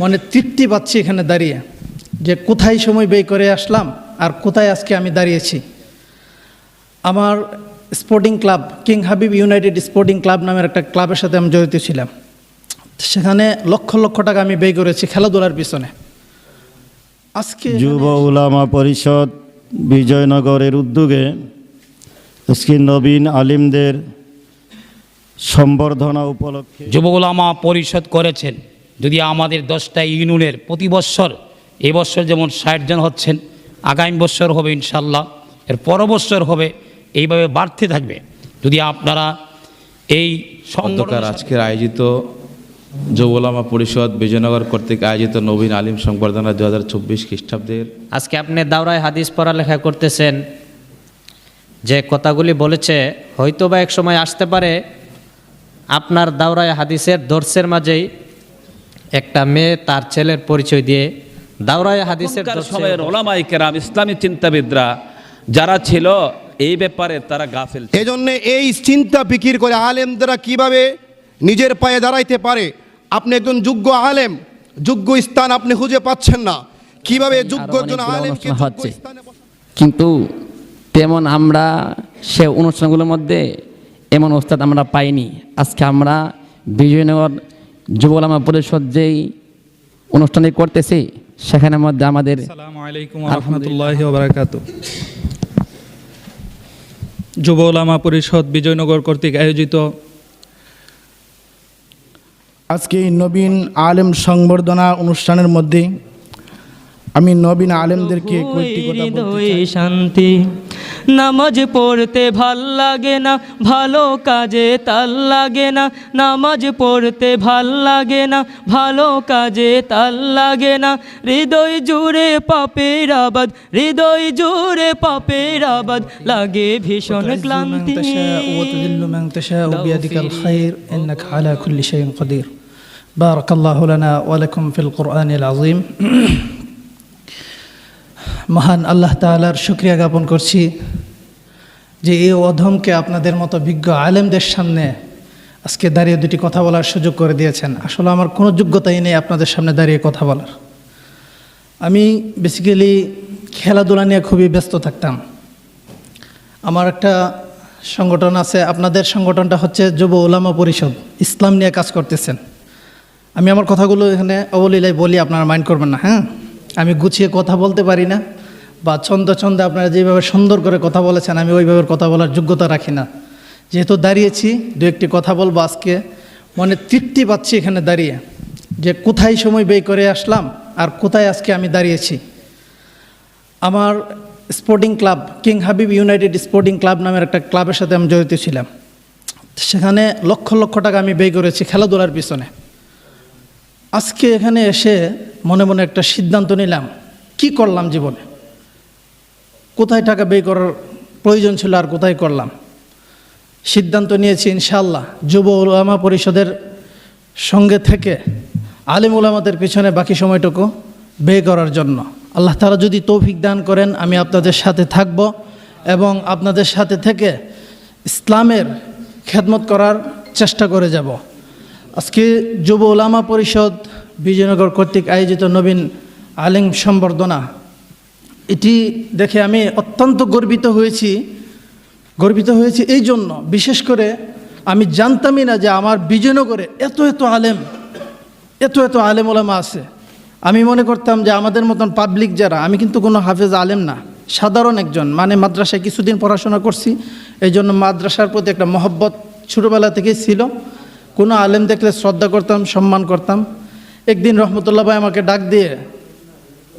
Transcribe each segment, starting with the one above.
মনে তৃপ্তি পাচ্ছি এখানে দাঁড়িয়ে যে কোথায় সময় ব্যয় করে আসলাম আর কোথায় আজকে আমি দাঁড়িয়েছি। আমার sporting club King Habib United sporting club নামের একটা ক্লাবের সাথে আমি জড়িত ছিলাম। সেখানে লক্ষ লক্ষ টাকা আমি ব্যয় করেছি খেলাধুলার পিছনে। আজকে যুব উলামা পরিষদ বিজয়নগরের উদ্যোগে আজকে নবীন আলিমদের সম্বর্ধনা উপলক্ষে যুব ওলামা পরিষদ করেছেন। যদি আমাদের দশটা ইউনিয়নের প্রতি বৎসর এবছর যেমন ষাট জন হচ্ছেন আগামী বছর হবে ইনশাল্লাহ এর পর বছর হবে এইভাবে বাড়তে থাকবে। যদি আপনারা এই অন্ধকার আজকের আয়োজিত যুবলামা পরিষদ বিজয়নগর কর্তৃক আয়োজিত নবীন আলিম সংবর্ধনা দু হাজার চব্বিশ খ্রিস্টাব্দের আজকে আপনি দাওরায় হাদিস পড়ালেখা করতেছেন যে কথাগুলি বলেছে হয়তো বা এক সময় আসতে পারে আপনার দাওরায় হাদিসের দর্শের মাঝেই একটা মেয়ে তার ছেলের পরিচয় দিয়ে দাওরায় হাদিসের সময়ের ওলামাই কেরাম ইসলামী চিন্তাবিদরা যারা ছিল এই ব্যাপারে তারা গাফেল ছিল। এজন্য এই চিন্তা ফিকির করে আলেমরা কীভাবে নিজের পায়ে দাঁড়াইতে পারে আপনি একজন যোগ্য আলেম যোগ্য স্থান আপনি খুঁজে পাচ্ছেন না কীভাবে যোগ্য একজন যোগ্য হচ্ছে। কিন্তু তেমন আমরা সে অনুষ্ঠানগুলোর মধ্যে এমন ওস্তাদ আমরা পাইনি আজকে আমরা বিজয়নগর যুবলামা পরিষদ যেই অনুষ্ঠানে করতেছে সেখানের মধ্যে আমাদের যুবলামা আলাইকুম রহমতুল্লাহ বারাকাত যুব ওলামা পরিষদ বিজয়নগর কর্তৃক আয়োজিত আজকে নবীন আলেম সংবর্ধনা অনুষ্ঠানের মধ্যে আমি নবীন আলেমদেরকে কয়েকটি কথা বলতে চাই। হৃদয়ে শান্তি নামাজ পড়তে ভাল লাগে না ভালো কাজে তাল লাগে না নামাজ পড়তে ভাল লাগে না ভালো কাজে তাল লাগে না হৃদয় জুড়ে পাপের আবাদ হৃদয় জুড়ে পাপের আবাদ লাগে ভীষণ وتعز من ক্লান্তি تشاء وتذل من تشاء بيدك الخير إنك على كل شيء قدير بارك الله لنا ولكم في القرآن العظيم মহান আল্লাহ তাআলার শুক্রিয়া জ্ঞাপন করছি যে এই অধমকে আপনাদের মতো বিজ্ঞ আলেমদের সামনে আজকে দাঁড়িয়ে দুটি কথা বলার সুযোগ করে দিয়েছেন। আসলে আমার কোনো যোগ্যতাই নেই আপনাদের সামনে দাঁড়িয়ে কথা বলার। আমি বেসিক্যালি খেলাধুলা নিয়ে খুবই ব্যস্ত থাকতাম। আমার একটা সংগঠন আছে, আপনাদের সংগঠনটা হচ্ছে যুব ওলামা পরিষদ। ইসলাম নিয়ে কাজ করতেছেন। আমি আমার কথাগুলো এখানে অবলীলায় বলি, আপনারা মাইন্ড করবেন না হ্যাঁ? আমি গুছিয়ে কথা বলতে পারি না, বা ছন্দ ছন্দে আপনারা যেভাবে সুন্দর করে কথা বলেছেন, আমি ওইভাবে কথা বলার যোগ্যতা রাখি না। যেহেতু দাঁড়িয়েছি, দু একটি কথা বলব আজকে, মনে তৃপ্তি পাচ্ছি এখানে দাঁড়িয়ে, যে কোথায় সময় ব্যয় করে আসলাম আর কোথায় আজকে আমি দাঁড়িয়েছি। আমার sporting club, King Habib United sporting club নামের একটা ক্লাবের সাথে আমি জড়িত ছিলাম। সেখানে লক্ষ লক্ষ টাকা আমি ব্যয় করেছি খেলাধুলার পিছনে। আজকে এখানে এসে মনে মনে একটা সিদ্ধান্ত নিলাম। কি করলাম জীবনে? কোথায় টাকা ব্যয় করার প্রয়োজন ছিল আর কোথায় করলাম? সিদ্ধান্ত নিয়েছি ইনশাল্লাহ যুব ওলামা পরিষদের সঙ্গে থেকে আলিম ওলামাদের পিছনে বাকি সময়টুকু ব্যয় করার জন্য। আল্লাহ তারা যদি তৌফিক দান করেন, আমি আপনাদের সাথে থাকব এবং আপনাদের সাথে থেকে ইসলামের খেদমত করার চেষ্টা করে যাব। আজকে যুব ওলামা পরিষদ বিজয়নগর কর্তৃক আয়োজিত নবীন আলিম সম্বর্ধনা। এটি দেখে আমি অত্যন্ত গর্বিত হয়েছি। গর্বিত হয়েছি এই জন্য, বিশেষ করে আমি জানতামই না যে আমার বিজয়নগরে এত এত আলেম, এত এত আলেম ওলামা আছে। আমি মনে করতাম যে আমাদের মতন পাবলিক যারা, আমি কিন্তু কোনো হাফেজ আলেম না, সাধারণ একজন। মানে মাদ্রাসায় কিছুদিন পড়াশোনা করছি, এই জন্য মাদ্রাসার প্রতি একটা মহব্বত ছোটোবেলা থেকেই ছিল। কোনো আলেম দেখলে শ্রদ্ধা করতাম, সম্মান করতাম। একদিন রহমতুল্লাহ ভাই আমাকে ডাক দিয়ে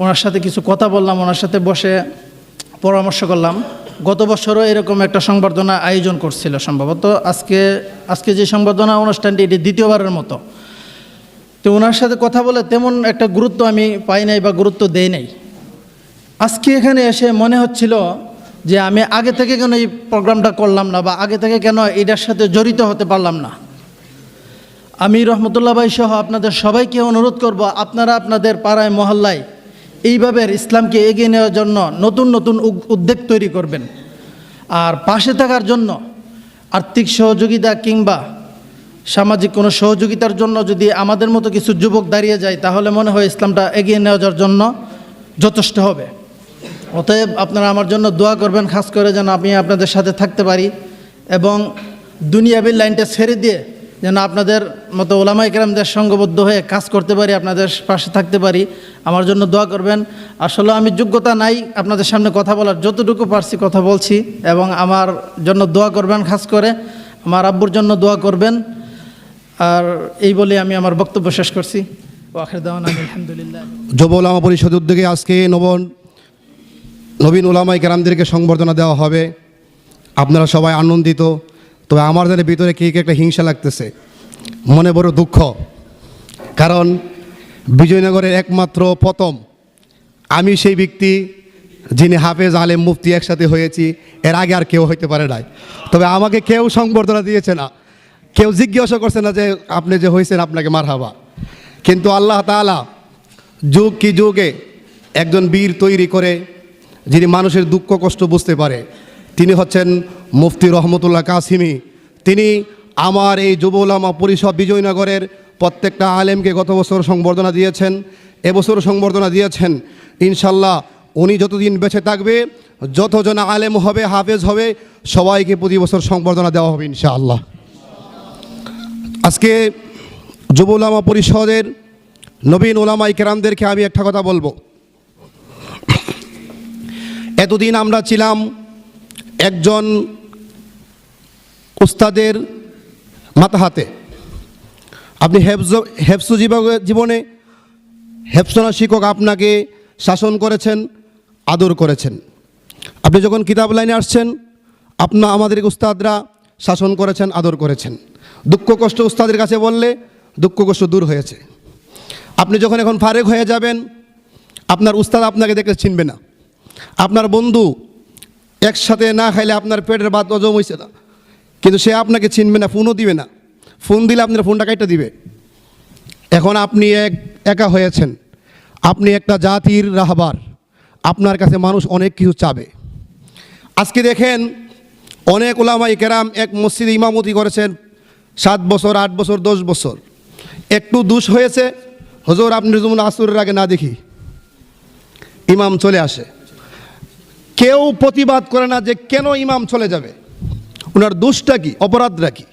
ওনার সাথে কিছু কথা বললাম, ওনার সাথে বসে পরামর্শ করলাম। গত বছরও এরকম একটা সংবর্ধনা আয়োজন করছিল সম্ভবত। আজকে আজকে যে সংবর্ধনা অনুষ্ঠানটি, এটি দ্বিতীয়বারের মতো। তো ওনার সাথে কথা বলে তেমন একটা গুরুত্ব আমি পাই নাই বা গুরুত্ব দেই নাই। আজকে এখানে এসে মনে হচ্ছিল যে আমি আগে থেকে কেন এই প্রোগ্রামটা করলাম না বা আগে থেকে কেন এটার সাথে জড়িত হতে পারলাম না। আমি রহমতুল্লাহ ভাই সহ আপনাদের সবাইকে অনুরোধ করব, আপনারা আপনাদের পাড়ায়, মহল্লায় এইভাবে ইসলামকে এগিয়ে নেওয়ার জন্য নতুন নতুন উদ্যোগ তৈরি করবেন। আর পাশে থাকার জন্য আর্থিক সহযোগিতা কিংবা সামাজিক কোনো সহযোগিতার জন্য যদি আমাদের মতো কিছু যুবক দাঁড়িয়ে যায়, তাহলে মনে হয় ইসলামটা এগিয়ে নেওয়ার জন্য যথেষ্ট হবে। অতএব আপনারা আমার জন্য দোয়া করবেন, খাস করে যেন আমি আপনাদের সাথে থাকতে পারি এবং দুনিয়াবির লাইনটা ছেড়ে দিয়ে যেন আপনাদের মতো ওলামাই কেরামদের সঙ্গবদ্ধ হয়ে কাজ করতে পারি, আপনাদের পাশে থাকতে পারি। আমার জন্য দোয়া করবেন। আসলে আমি যোগ্যতা নাই আপনাদের সামনে কথা বলার, যতটুকু পারছি কথা বলছি এবং আমার জন্য দোয়া করবেন খাস করে। আমার আব্বুর জন্য দোয়া করবেন। আর এই বলে আমি আমার বক্তব্য শেষ করছি। যুব ওলামা পরিষদ উদ্যোগে আজকে নবন নবীন ওলামাই কেরামদেরকে সংবর্ধনা দেওয়া হবে। আপনারা সবাই আনন্দিত। তবে আমার যেন ভিতরে কি কি একটা হিংসা লাগতেছে? মনে বড় দুঃখ। কারণ বিজয়নগরের একমাত্র প্রথম আমি সেই ব্যক্তি যিনি হাফেজ আলেম মুফতি একসাথে হয়েছি, এর আগে আর কেউ হইতে পারে নাই। তবে আমাকে কেউ সংবর্ধনা দিয়েছে না। কেউ জিজ্ঞাসা করছে না যে আপনি যে হয়েছেন আপনাকে মার হাবা কিন্তু আল্লাহ তাআলা যুগ কি যুগে একজন বীর তৈরি করে, যিনি মানুষের দুঃখ কষ্ট বুঝতে পারে তিনি হচ্ছেন মুফতি রহমতুল্লাহ কাসিমি। তিনি আমার এই যুবলামা পরিষদ বিজয়নগরের প্রত্যেকটা আলেমকে গত বছর সংবর্ধনা দিয়েছেন এবছর সংবর্ধনা দিয়েছেন। ইনশাল্লাহ উনি যতদিন বেঁচে থাকবে, যতজন আলেম হবে, হাফেজ হবে, সবাইকে প্রতি বছর সংবর্ধনা দেওয়া হবে ইনশাআল্লাহ। আজকে যুব ওলামা পরিষদের নবীন ওলামাই কেরামদেরকে আমি একটা কথা বলব। এতদিন আমরা ছিলাম একজন উস্তাদের মাথা হাতে। আপনি হেফজ হেফসু জীব- জীবনে হেফসনা শিক্ষক আপনাকে শাসন করেছেন, আদর করেছেন। আপনি যখন কিতাব লাইনে আসছেন, আপনা আমাদের উস্তাদরা শাসন করেছেন, আদর করেছেন। দুঃখ কষ্ট উস্তাদের কাছে বললে দুঃখ কষ্ট দূর হয়েছে। আপনি যখন এখন ফারেক হয়ে যাবেন, আপনার উস্তাদ আপনাকে দেখলে চিনবে না। আপনার বন্ধু একসাথে না খাইলে আপনার পেটের বাদ হজম হয়েছে না। কিন্তু সে আপনাকে চিনবে না, ফোনও দিবে না। ফোন দিলে আপনার ফোনটা কাইটা দিবে। এখন আপনি এক, একা হয়েছেন। আপনি একটা জাতির রাহবার। আপনার কাছে মানুষ অনেক কিছু চাবে। আজকে দেখেন, অনেক ওলামাই কেরাম এক মসজিদে ইমামতি করেছেন। সাত বছর, আট বছর, দশ বছর। একটু দুষ হয়েছে। হজর, আপনি যেমন আসরের আগে না দেখি। ইমাম চলে আসে। কেউ প্রতিবাদ করে না যে কেন ইমাম চলে যাবে। ওনার দোষটা কি? অপরাধটা কি?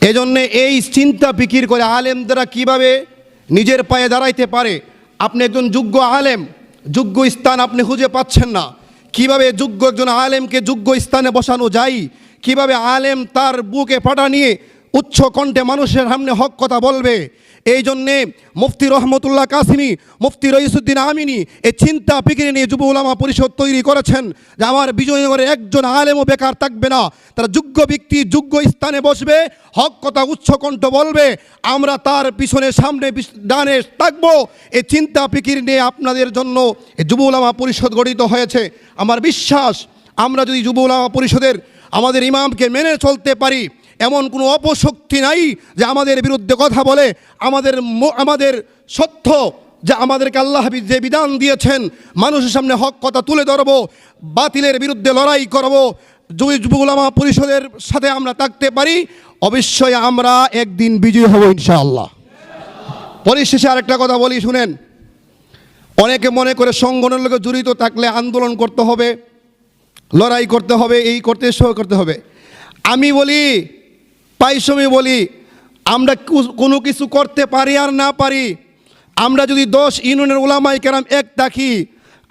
এজন্যে এই চিন্তা ফিকির করে আলেমরা কীভাবে নিজের পায়ে দাঁড়াইতে পারে? আপনি একজন যোগ্য আলেম, যোগ্য স্থান আপনি খুঁজে পাচ্ছেন না। কীভাবে যোগ্য একজন আলেমকে যোগ্য স্থানে বসানো যায়? কীভাবে আলেম তার বুকে পাটা নিয়ে উচ্চ কণ্ঠে মানুষের সামনে হক কথা বলবে। এই জন্যে মুফতি রহমতুল্লাহ কাসিমি, মুফতি রইসুদ্দিন আমিনী এই চিন্তা ফিকিরে নিয়ে যুব উলামা পরিষদ তৈরি করেছেন যে আমার বিজয়নগরে একজন আলেমও বেকার থাকবে না। তারা যোগ্য ব্যক্তি যোগ্য স্থানে বসবে, হক কথা উচ্চ কণ্ঠ বলবে। আমরা তার পিছনে সামনে ডানে থাকব। এই চিন্তা ফিকির নিয়ে আপনাদের জন্য এই যুব উলামা পরিষদ গঠিত হয়েছে। আমার বিশ্বাস, আমরা যদি যুব উলামা পরিষদের আমাদের ইমামকে মেনে চলতে পারি এমন কোনো অপশক্তি নাই যে আমাদের বিরুদ্ধে কথা বলে, আমাদের আমাদের সত্য, যে আমাদেরকে আল্লাহ যে বিধান দিয়েছেন, মানুষের সামনে হক কথা তুলে ধরবো, বাতিলের বিরুদ্ধে লড়াই করব যুবগুলামা পরিষদের সাথে আমরা থাকতে পারি, অবশ্যই আমরা একদিন বিজয়ী হব ইনশাআল্লাহ। পরিশেষে আরেকটা কথা বলি, শুনেন। অনেকে মনে করে সংগঠনের লোকে জড়িত থাকলে আন্দোলন করতে হবে, লড়াই করতে হবে, এই করতে সহ করতে হবে। আমি বলি পাইসমি বলি, আমরা কোনো কিছু করতে পারি আর না পারি। আমরা যদি দশ ইউনিয়নের ওলামাই কেরাম এক থাকি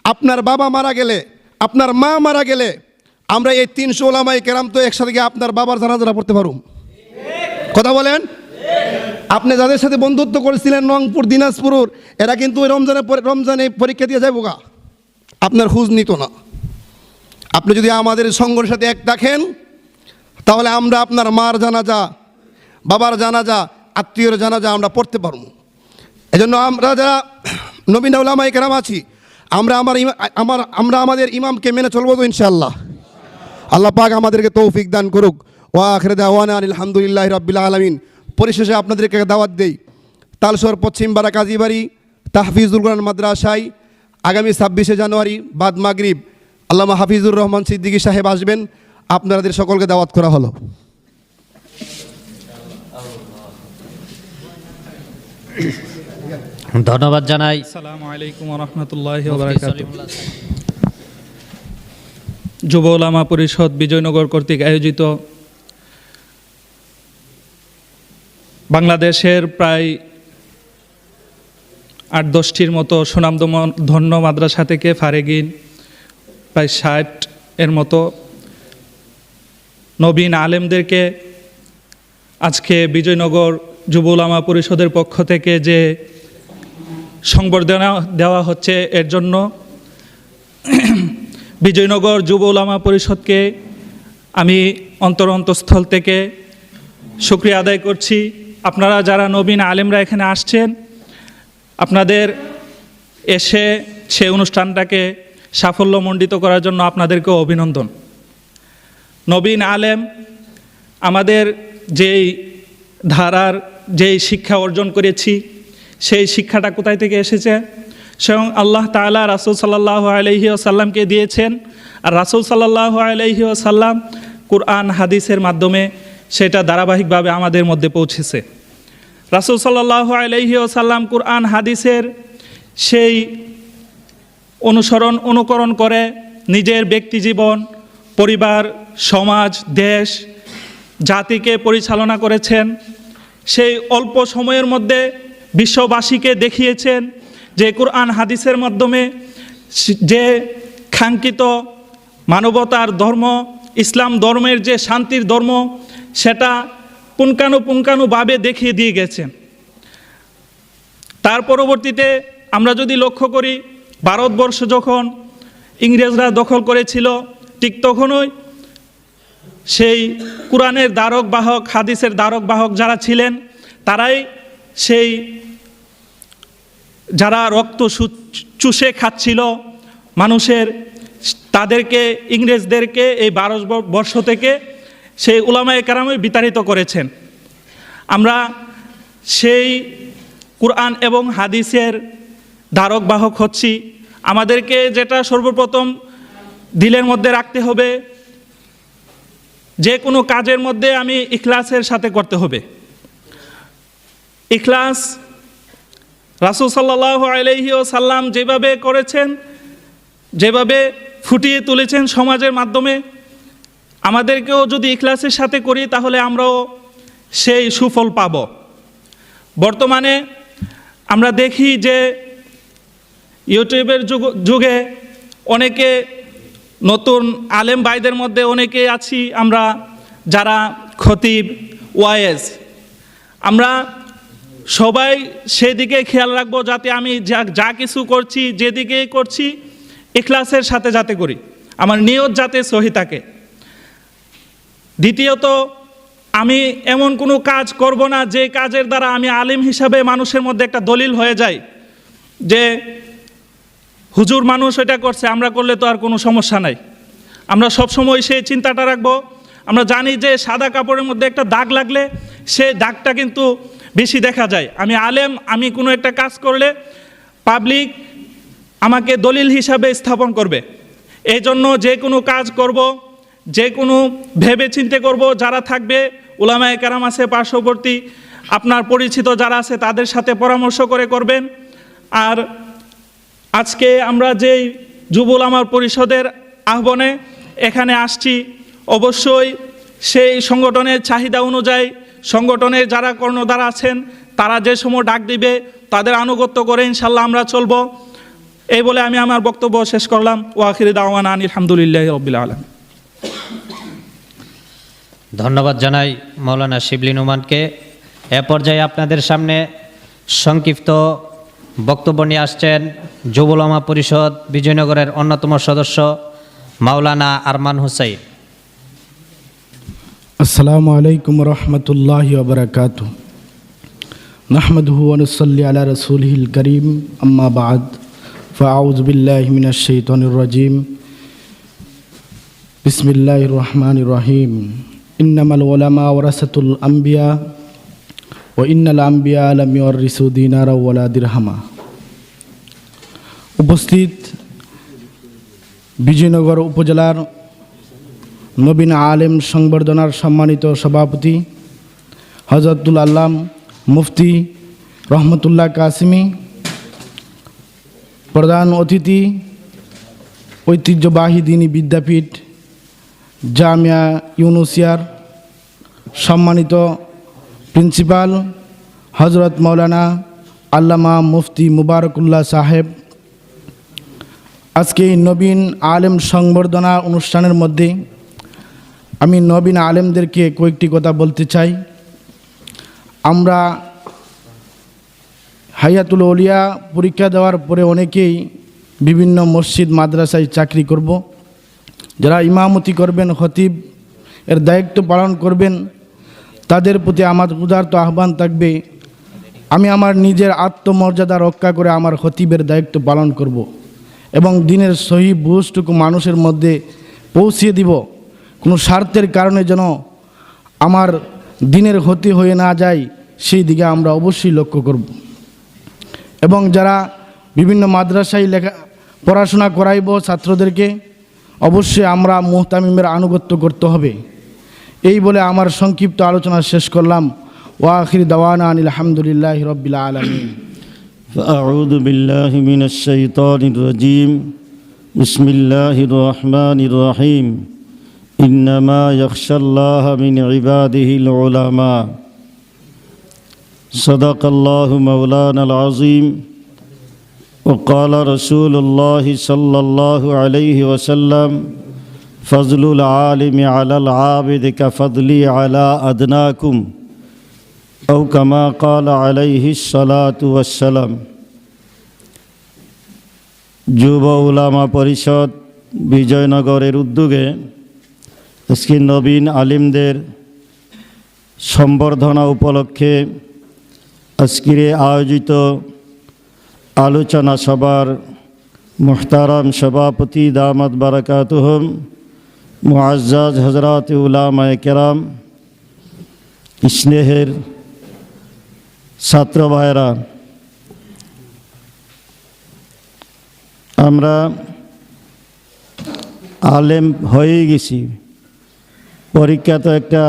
আপনার বাবা মারা গেলে, আপনার মা মারা গেলে, আমরা এই তিনশো ওলামাই কেরাম তো একসাথে গিয়ে আপনার বাবার জানাজানা পড়তে পারুম। কথা বলেন? আপনি যাদের সাথে বন্ধুত্ব করেছিলেন রংপুর দিনাজপুর, এরা কিন্তু ওই রমজানে রমজানে পরীক্ষা দিয়ে যাব আপনার খুঁজ নিত না। আপনি যদি আমাদের সঙ্গের সাথে এক থাকেন তাহলে আমরা আপনার মার জানাজা, বাবার জানাজা, আত্মীয়র জানাজা আমরা পড়তে পারব। এজন্য আমরা যারা নবীন উলামাই কেরাম আছি, আমরা আমার আমার, আমরা আমাদের ইমামকে মেনে চলবো তো ইনশাআল্লাহ। আল্লাহ পাক আমাদেরকে তৌফিক দান করুক। ওয়া আখরে দাওয়ানা আলহামদুলিল্লাহ রাব্বিল আলামিন। পরিশেষে আপনাদেরকে দাওয়াত দেই। তালসর পশ্চিম বারা কাজীবাড়ি তাহফিজুল কোরআন মাদ্রাসায় আগামী ছাব্বিশে জানুয়ারি, বাদ মাগরিব। আল্লামা হাফিজুর রহমান সিদ্দিকী সাহেব আসবেন। আপনাদের সকলকে দাওয়াত করা হলো। ধন্যবাদ জানাই। আসসালামু আলাইকুম রহমতুল্লাহ যুব ওলামা পরিষদ বিজয়নগর কর্তৃক আয়োজিত বাংলাদেশের প্রায় আট দশটির মতো সুনামদম ধন্য মাদ্রাসা থেকে ফারেগিন প্রায় ষাট এর মতো নবীন আলেমদেরকে আজকে বিজয়নগর যুব ওলামা পরিষদের পক্ষ থেকে যে সংবর্ধনা দেওয়া হচ্ছে, এর জন্য বিজয়নগর যুব ওলামা পরিষদকে আমি অন্তর অন্তঃস্থল থেকে শুক্রিয়া আদায় করছি। আপনারা যারা নবীন আলেমরা এখানে আসছেন, আপনাদের এসে সে অনুষ্ঠানটাকে সাফল্যমণ্ডিত করার জন্য আপনাদেরকেও অভিনন্দন। নবীন আলেম, আমাদের যেই ধারার যেই শিক্ষা অর্জন করেছি, সেই শিক্ষাটা কোথায় থেকে এসেছে? স্বয়ং আল্লাহ তাআলা রাসুল সাল্লাহ আলহি আসাল্লামকে দিয়েছেন, আর রাসুল সাল্লাহ আলহি আসাল্লাম কুরআন, হাদিসের মাধ্যমে সেটা ধারাবাহিকভাবে আমাদের মধ্যে পৌঁছেছে। রাসুল সাল্লাহ আলহি আসাল্লাম কুরআন, হাদিসের সেই অনুসরণ, অনুকরণ করে নিজের ব্যক্তিজীবন পরিবার, সমাজ, দেশ, জাতিকে পরিচালনা করেছেন। সেই অল্প সময়ের মধ্যে বিশ্ববাসীকে দেখিয়েছেন যে কোরআন হাদিসের মাধ্যমে যে কাঙ্ক্ষিত মানবতার ধর্ম, ইসলাম ধর্মের যে শান্তির ধর্ম, সেটা পুঙ্খানুপুঙ্খানুভাবে দেখিয়ে দিয়ে গেছেন তার পরবর্তীতে আমরা যদি লক্ষ্য করি, ভারতবর্ষ যখন ইংরেজরা দখল করেছিল ঠিক তখনই সেই কোরআনের দ্বারক বাহক, হাদিসের দ্বারক বাহক যারা ছিলেন, তারাই সেই যারা রক্ত চুষে খাচ্ছিল, মানুষের তাদেরকে, ইংরেজদেরকে এই বারো বর্ষ থেকে সেই উলামায়ে কেরামে বিতাড়িত করেছেন। আমরা সেই কোরআন এবং হাদিসের ধারক বাহক হচ্ছি। আমাদেরকে যেটা সর্বপ্রথম দিলের মধ্যে রাখতে হবে। যে কোনো কাজের মধ্যে আমি ইখলাসের সাথে করতে হবে। ইখলাস রাসুল সাল্লাহ আলহি ও সাল্লাম যেভাবে করেছেন, যেভাবে ফুটিয়ে তুলেছেন সমাজের মাধ্যমে, আমাদেরকেও যদি ইখলাসের সাথে করি তাহলে আমরাও সেই সুফল পাব। বর্তমানে আমরা দেখি যে ইউটিউবের যুগ, যুগে অনেকে নতুন আলেম ভাইদের মধ্যে অনেকে আছি আমরা, যারা খতিব ওয়াইজ আমরা সবাই সেদিকে খেয়াল রাখব যাতে আমি যা যা কিছু করছি যেদিকেই করছি, ইখলাসের সাথে যাতে করি। আমার নিয়ত যাতে সহি থাকে। দ্বিতীয়ত, আমি এমন কোনো কাজ করব না যে কাজের দ্বারা আমি আলিম হিসাবে মানুষের মধ্যে একটা দলিল হয়ে যায় যে হুজুর মানুষ এটা করছে, আমরা করলে তো আর কোনো সমস্যা নাই। আমরা সবসময় সেই চিন্তাটা রাখব। আমরা জানি যে সাদা কাপড়ের মধ্যে একটা দাগ লাগলে সে দাগটা কিন্তু বেশি দেখা যায়। আমি আলেম, আমি কোনো একটা কাজ করলে পাবলিক আমাকে দলিল হিসাবে স্থাপন করবে। এই জন্য যে কোনো কাজ করব, যে কোনো ভেবে চিন্তে করব, যারা থাকবে ওলামায় কেরাম আছে পার্শ্ববর্তী, আপনার পরিচিত যারা আছে তাদের সাথে পরামর্শ করে করবেন। আর আজকে আমরা যেই যুবল আমার পরিষদের আহ্বানে এখানে আসছি, অবশ্যই সেই সংগঠনের চাহিদা অনুযায়ী সংগঠনের যারা কর্ণধার আছেন, তারা যে সময় ডাক দিবে, তাদের আনুগত্য করে ইনশাল্লাহ আমরা চলব। এই বলে আমি আমার বক্তব্য শেষ করলাম। ওয়াখির দাওয়ান আলহামদুলিল্লাহ রবিল আলম ধন্যবাদ জানাই মৌলানা শিবলি নুমানকে। এ পর্যায়ে আপনাদের সামনে সংক্ষিপ্ত বক্তব্য নিয়ে আসছেন যুবলমা পরিষদ বিজয়নগরের অন্যতম সদস্য মাওলানা আরমান হুসাইন। আসসালামু আলাইকুম রহমতুল্লাহ ওবরাকাত নাহমদহু অনুসল্লি আলা রসুলহিল করিম, আম্মা বাদ। ফাউজ বিল্লাহ মিনাশ শাইতানির রাজিম। বিসমিল্লাহির রহমানির রহিম। ইন্নামাল ওলামা ওরাসাতুল আম্বিয়া। উপস্থিত বিজয়নগর উপজেলার নবীন আলেম সংবর্ধনার সম্মানিত সভাপতি হজরতুল আল্লাম মুফতি রহমতুল্লাহ কাসিমি, প্রধান অতিথি, ঐতিহ্যবাহী দিনী বিদ্যাপীঠ, জামিয়া ইউনুসিয়ার সম্মানিত প্রিন্সিপাল হজরত মৌলানা আল্লামা মুফতি মুবারকুল্লাহ সাহেব। আজকে এই নবীন আলেম সংবর্ধনা অনুষ্ঠানের মধ্যে আমি নবীন আলেমদেরকে কয়েকটি কথা বলতে চাই। আমরা হায়াতুল ওলিয়া পরীক্ষা দেওয়ার পরে অনেকেই বিভিন্ন মসজিদ, মাদ্রাসায় চাকরি করব। যারা ইমামতি করবেন, খতিব এর দায়িত্ব পালন করবেন তাদের প্রতি আমার উদার্ত আহ্বান থাকবে। আমি আমার নিজের আত্মমর্যাদা রক্ষা করে আমার খতিবের দায়িত্ব পালন করব। এবং দিনের সহি বুঝটুকু মানুষের মধ্যে পৌঁছিয়ে দিব। কোনো স্বার্থের কারণে যেন আমার দিনের ক্ষতি হয়ে না যায়, সেই দিকে আমরা অবশ্যই লক্ষ্য করব। এবং যারা বিভিন্ন মাদ্রাসায় লেখা, পড়াশোনা করাইব ছাত্রদেরকে, অবশ্যই আমরা মোহতামিমের আনুগত্য করতে হবে। এই বলে আমার সংক্ষিপ্ত আলোচনা শেষ করলাম ওয়াখির দাওয়ানা আনিল আলহামদুলিল্লাহ রবিল আলমিন فأعوذ بالله من الشيطان الرجيم بسم الله الرحمن الرحيم إنما يخشى الله من عباده العلماء صدق الله مولانا العظيم وقال رسول الله صلى الله عليه وسلم فضل العالم على العابد كفضلي على أدناكم أو كما قال عليه الصلاة والسلام যুব উলামা পরিষদ বিজয়নগরের উদ্যোগে আজকে নবীন আলিমদের সম্বর্ধনা উপলক্ষে আজকের এই আয়োজিত আলোচনা সভার মুহতারাম সভাপতি দামাত বারাকাতুহম মুআজ্জাজ হজরত উলামায়ে কেরাম, স্নেহের ছাত্র ভাইরা আমরা আলেম হয়েই গেছি। পরীক্ষা তো একটা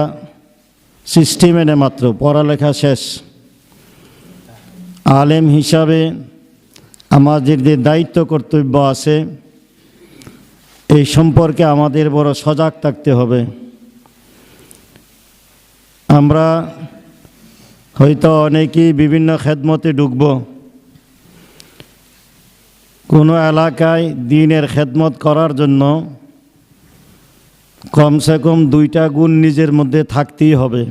সিস্টেম এনে মাত্র, পড়ালেখা শেষ। আলেম হিসাবে আমাদের যে দায়িত্ব, কর্তব্য আছে এই সম্পর্কে আমাদের বড় সজাগ থাকতে হবে। আমরা হয়তো অনেকেই বিভিন্ন খেদমতে ঢুকব কোনো এলাকায় দিনের খেদমত করার জন্য কমসে কম দুইটা গুণ নিজের মধ্যে থাকতেই হবে।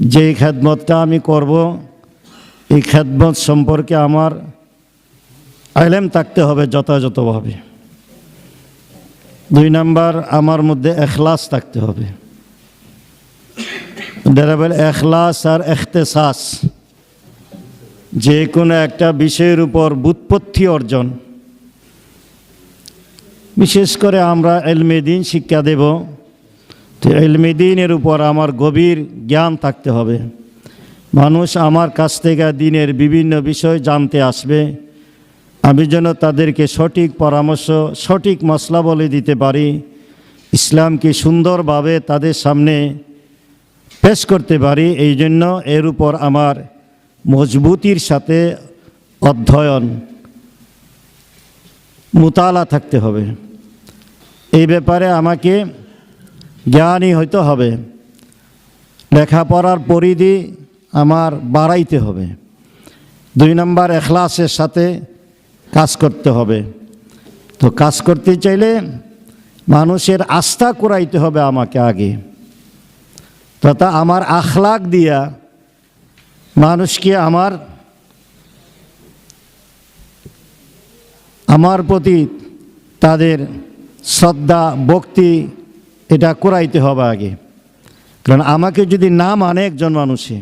যেই খেদমতটা আমি করব, এই খেদমত সম্পর্কে আমার আইলেম থাকতে হবে যথাযথভাবে। দুই নাম্বার, আমার মধ্যে এখলাস থাকতে হবে। ডেরাবেল এখলাস আর এখতেসাস, যে কোনো একটা বিষয়ের উপর বুৎপত্তি অর্জন। বিশেষ করে আমরা এলমেদিন শিক্ষা দেব, তো এলমেদিনের উপর আমার গভীর জ্ঞান থাকতে হবে। মানুষ আমার কাছ থেকে দিনের বিভিন্ন বিষয় জানতে আসবে। আমি যেন তাদেরকে সঠিক পরামর্শ, সঠিক মশলা বলে দিতে পারি। ইসলামকে সুন্দরভাবে তাদের সামনে পেশ করতে পারি, এই জন্য এর উপর আমার মজবুতির সাথে অধ্যয়ন, মোতালা থাকতে হবে। এই ব্যাপারে আমাকে জ্ঞানী হইতে হবে। লেখাপড়ার পরিধি আমার বাড়াইতে হবে। দুই নম্বর, এখলাসের সাথে কাজ করতে হবে। তো কাজ করতে চাইলে মানুষের আস্থা করাইতে হবে আমাকে আগে। তথা আমার আখলাক দিয়া মানুষকে আমার আমার প্রতি তাদের শ্রদ্ধা, ভক্তি এটা করাইতে হবে আগে। কারণ আমাকে যদি না মানে একজন মানুষে,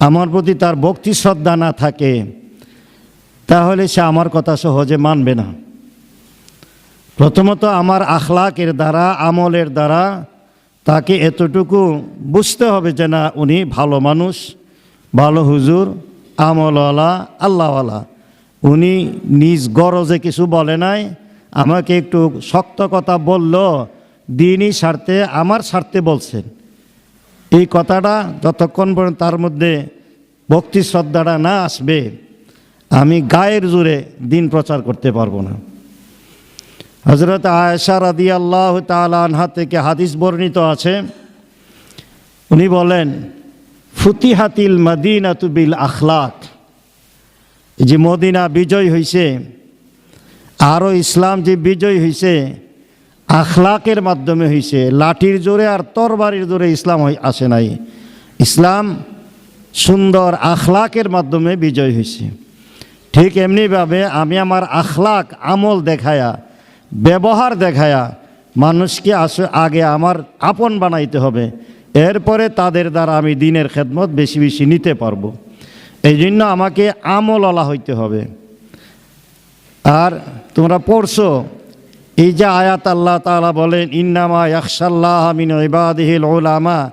আমার প্রতি তার ভক্তি, শ্রদ্ধা না থাকে তাহলে সে আমার কথা সহজে মানবে না। প্রথমত আমার আখলাকের দ্বারা, আমলের দ্বারা তাকে এতটুকু বুঝতে হবে যে না, উনি ভালো মানুষ, ভালো হুজুর, আমলওয়ালা, আল্লাহওয়ালা। উনি নিজ গরজে কিছু বলে নাই, আমাকে একটু শক্ত কথা বলল, দিনই স্বার্থে, আমার স্বার্থে বলছেন। এই কথাটা যতক্ষণ পর্যন্ত তার মধ্যে ভক্তি শ্রদ্ধাটা না আসবে আমি গায়ের জোরে দিন প্রচার করতে পারব না। হজরত আয়েশা রাদি আল্লাহ আনহা থেকে হাদিস বর্ণিত আছে। উনি বলেন, ফুতিহাতিল মদিনাতু বিল আখলাক। যে মদিনা বিজয় হয়েছে আরও ইসলাম যে বিজয় হয়েছে আখলাকের মাধ্যমে হয়েছে লাঠির জোরে আর তরবারির জোরে ইসলাম আসে নাই। ইসলাম সুন্দর আখলাকের মাধ্যমে বিজয় হয়েছে ঠিক এমনিভাবে আমি আমার আখলাক, আমল দেখায়া, ব্যবহার দেখায়া মানুষকে আসে আগে আমার আপন বানাইতে হবে। এরপরে তাদের দ্বারা আমি দিনের খেদমত বেশি বেশি নিতে পারব। এই জন্য আমাকে আমলওয়ালা হইতে হবে। আর তোমরা পড়ছো, এই যে আয়াত আল্লাহ তাআলা বলেন, ইন্নামা ইয়াকশাল্লাহ মিন ইবাদিহিল উলামা।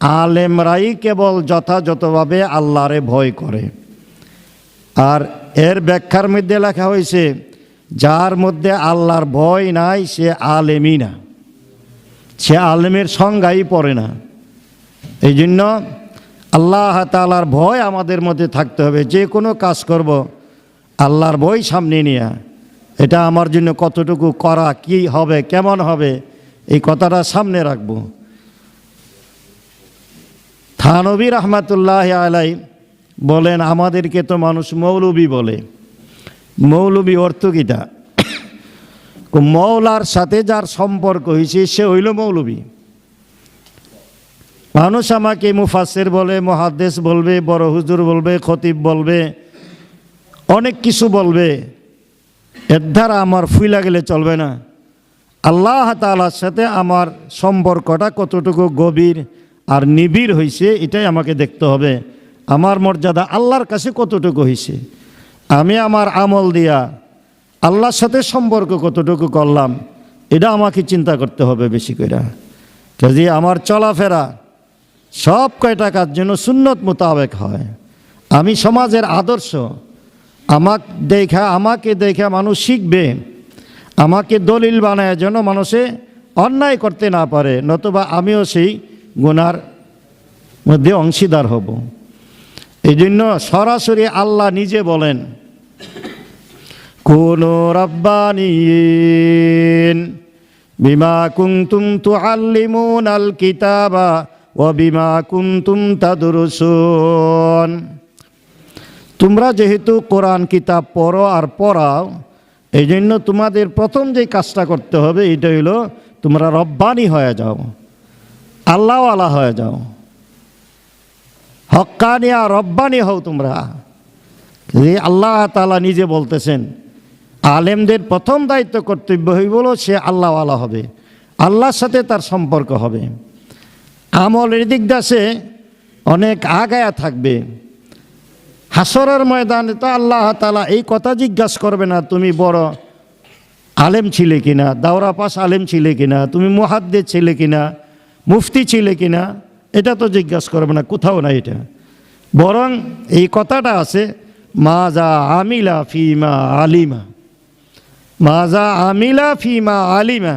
আলেমরাই কেবল যথাযথভাবে আল্লাহরে ভয় করে। আর এর ব্যাখ্যার মধ্যে লেখা হয়েছে, যার মধ্যে আল্লাহর ভয় নাই, সে আলেমই না। সে আলেমের সংজ্ঞাই পড়ে না। এই জন্য আল্লাহ তালার ভয় আমাদের মধ্যে থাকতে হবে। যে কোনো কাজ করব, আল্লাহর ভয় সামনে নিয়ে। এটা আমার জন্য কতটুকু করা, কি হবে, কেমন হবে, এই কথাটা সামনে রাখব। থানবী রহমাতুল্লাহ আলাই বলেন, আমাদেরকে তো মানুষ মৌলবী বলে। মৌলবী অর্থ গীতা মৌলার সাথে যার সম্পর্ক হয়েছে সে হইল মৌলবী। মানুষ আমাকে মুফাসের বলে মহাদেশ বলবে, বড় হুজুর বলবে, খতিব বলবে, অনেক কিছু বলবে। এর দ্বারা আমার ফুইলা গেলে চলবে না। আল্লাহ তালার সাথে আমার সম্পর্কটা কতটুকু গভীর আর নিবিড় হয়েছে এটাই আমাকে দেখতে হবে। আমার মর্যাদা আল্লাহর কাছে কতটুকু হয়েছে আমি আমার আমল দিয়া আল্লাহর সাথে সম্পর্ক কতটুকু করলাম, এটা আমাকে চিন্তা করতে হবে বেশি করে কাজে আমার চলাফেরা সব কয়টা কাজ যেন সুন্নত মোতাবেক হয়। আমি সমাজের আদর্শ, আমাক দেখা, আমাকে দেখা মানুষ শিখবে, আমাকে দলিল বানায় যেন মানুষে অন্যায় করতে না পারে, নতুবা আমিও সেই গুনার মধ্যে অংশীদার হব। এই জন্য সরাসরি আল্লাহ নিজে বলেন, কোন রব্বানিন বিমা কুন্তুম তু আল্লিমুন আল কিতাবা ও বিমা কুন্তুম তাদুরুসুন। তোমরা যেহেতু কোরআন কিতাব পড়ো আর পড়াও এই জন্য তোমাদের প্রথম যে কাজটা করতে হবে, এটা হইল তোমরা রব্বানি হয়ে যাও, আল্লাহওয়ালা হয়ে যাও। হক্কানি আর রব্বানি হও তোমরা। এই আল্লাহ তালা নিজে বলতেছেন, আলেমদের প্রথম দায়িত্ব কর্তব্য হইব সে আল্লাহওয়ালা হবে, আল্লাহর সাথে তার সম্পর্ক হবে। আমলের দিক দাসে অনেক আগায়া থাকবে। হাসরের ময়দানে তো আল্লাহ তালা এই কথা জিজ্ঞাসা করবে না, তুমি বড় আলেম ছিলে কিনা? দাওরা পাস আলেম ছিলে কিনা? তুমি মুহাদ্দে ছিলে কিনা? মুফতি ছিলে কিনা? এটা তো জিজ্ঞাসা করবে না, কোথাও না এটা। বরং এই কথাটা আছে মা যা আমিলা ফিমা আলিমা। মা যা আমিলা ফিমা আলিমা।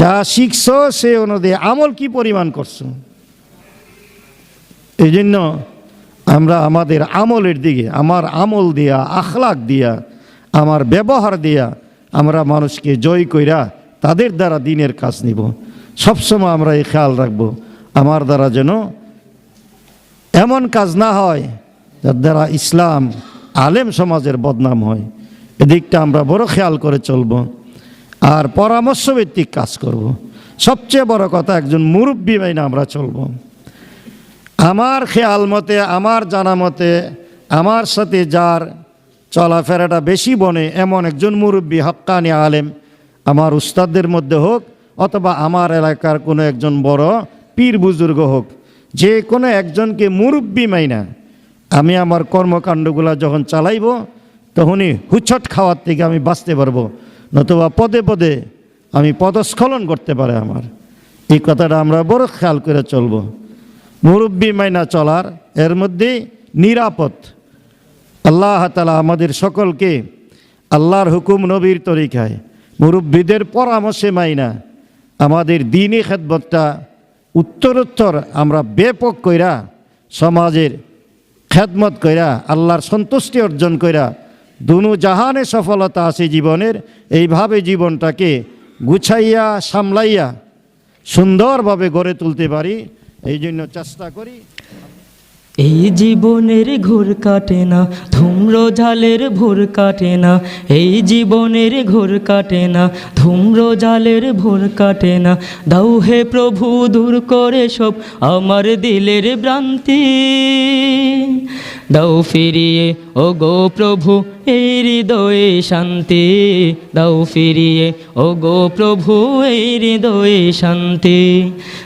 যা শিখছ, সে অনুযায়ী আমল কি পরিমাণ করছ? এই জন্য আমরা আমাদের আমলের দিকে, আমার আমল দিয়া, আখলাক দিয়া, আমার ব্যবহার দিয়া আমরা মানুষকে জয় কইরা তাদের দ্বারা দিনের কাজ নিব। সবসময় আমরা এই খেয়াল রাখব। আমার দ্বারা যেন এমন কাজ না হয় যার দ্বারা ইসলাম আলেম সমাজের বদনাম হয় এদিকটা আমরা বড় খেয়াল করে চলব আর পরামর্শ ভিত্তিক কাজ করব। সবচেয়ে বড় কথা একজন মুরব্বী মাইনে আমরা চলব আমার খেয়াল মতে, আমার জানা মতে, আমার সাথে যার চলাফেরাটা বেশি বনে, এমন একজন মুরব্বী হক্কানি আলেম, আমার উস্তাদদের মধ্যে হোক অথবা আমার এলাকার কোনো একজন বড় পীর বুজুর্গ হোক, যে কোনো একজনকে মুরব্বী মাইনা, আমি আমার কর্মকাণ্ডগুলো যখন চালাইব, তখনই হুচ্ছট খাওয়ার থেকে আমি বাঁচতে পারব, নতুবা পদে পদে আমি পদস্খলন করতে পারে আমার। এই কথাটা আমরা বড় খেয়াল করে চলবো। মুরব্বী মাইনা চলার, এর মধ্যে নিরাপদ। আল্লাহ তালা আমাদের সকলকে আল্লাহর হুকুম নবীর তরিকায় মুরব্বীদের পরামর্শে মাইনা, আমাদের দিনই খেদমতটা উত্তরোত্তর আমরা ব্যাপক কইরা সমাজের খেদমত কইরা, আল্লাহর সন্তুষ্টি অর্জন কইরা দুনু জাহানে সফলতা আছে জীবনের, এইভাবে জীবনটাকে গুছাইয়া, সামলাইয়া সুন্দরভাবে গড়ে তুলতে পারি এই জন্য চেষ্টা করি। এই জীবনের ঘোর কাটে না, ধুম্র জালের ভোর কাটে না। এই জীবনের ঘোর কাটে না, ধুম্র জালের ভোর কাটে না। দাও হে প্রভু, দূর করে সব আমার দিলের ভ্রান্তি। দাউ ফিরিয়ে ও গো প্রভু, এই হৃদয়ে শান্তি দাও ফিরিয়ে। ও গো প্রভু, এই হৃদয়ে শান্তি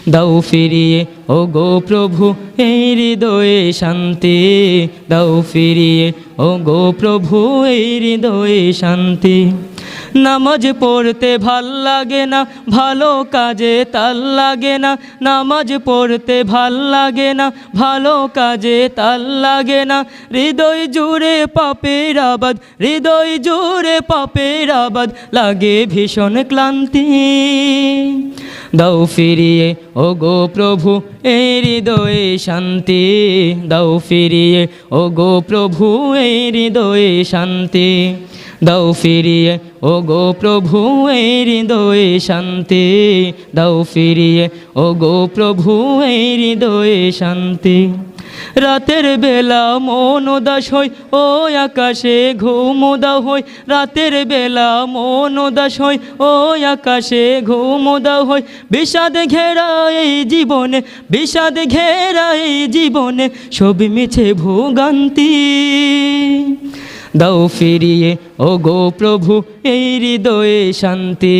দাও ফিরিয়ে। ও গো প্রভু, এই হৃদয়ে শান্তি দাও ফিরিয়ে। ও গো প্রভু, এই হৃদয়ে শান্তি নামাজ পড়তে ভালো লাগে না, ভালো কাজে তাল লাগে না। নামাজ পড়তে ভালো লাগে না, ভালো কাজে তাল লাগে না। হৃদয় জুড়ে পাপের আবাদ, হৃদয় জুড়ে পাপের আবাদ, লাগে ভীষণ ক্লান্তি। দাও ফিরিয়ে ও গো প্রভু, এই হৃদয়ে শান্তি। দাও ফিরিয়ে ও গো প্রভু, এই হৃদয়ে শান্তি। দাও ফিরিয়ে ও গো প্রভু এই হৃদয়ে শান্তি। দাও ফিরিয়ে ও গো প্রভু এই হৃদয়ে শান্তি। রাতের বেলা মন উদাস হই, ও আকাশে ঘুম উদা হই। রাতের বেলা মন উদাস হই, ও আকাশে ঘুম উদা হই। বিষাদ ঘেরা এই জীবনে, বিষাদ ঘেরা এই জীবনে, সব মিছে ভোগান্তি। দাও ফিরিয়ে ও গো প্রভু, এই হৃদয়ে শান্তি।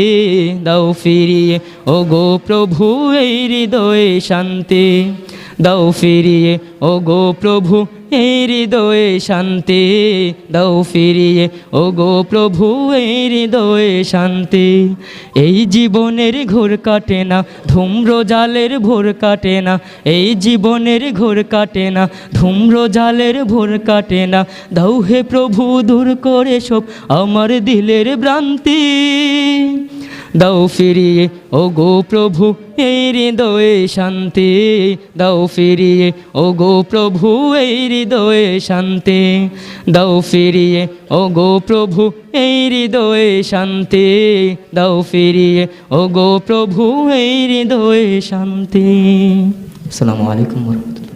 দাও ফিরিয়ে ও গো প্রভু, এই হৃদয়ে শান্তি। দাও ফিরিয়ে ও গো প্রভু এই হৃদয়ে শান্তি দাও ফিরিয়ে। ও গো প্রভু, এই হৃদয়ে শান্তি। এই জীবনের ঘোর কাটে না, ধূম্র জালের ভোর কাটে না। এই জীবনের ঘোর কাটে না, ধূম্র জালের ভোর কাটে না। দাও হে প্রভু, দূর করে সব আমার দিলের ভ্রান্তি। দাও ফিরিয়ে ও গো প্রভু, এই হৃদয়ে শান্তি। দাও ফিরিয়ে ও গো প্রভু, এই হৃদয়ে শান্তি, দাও ফিরিয়ে। ও গো প্রভু, এই হৃদয়ে শান্তি, দাও ফিরিয়ে। ও গো প্রভু, এই হৃদয়ে শান্তি। আসসালামু আলাইকুম রহমতুল্লাহ।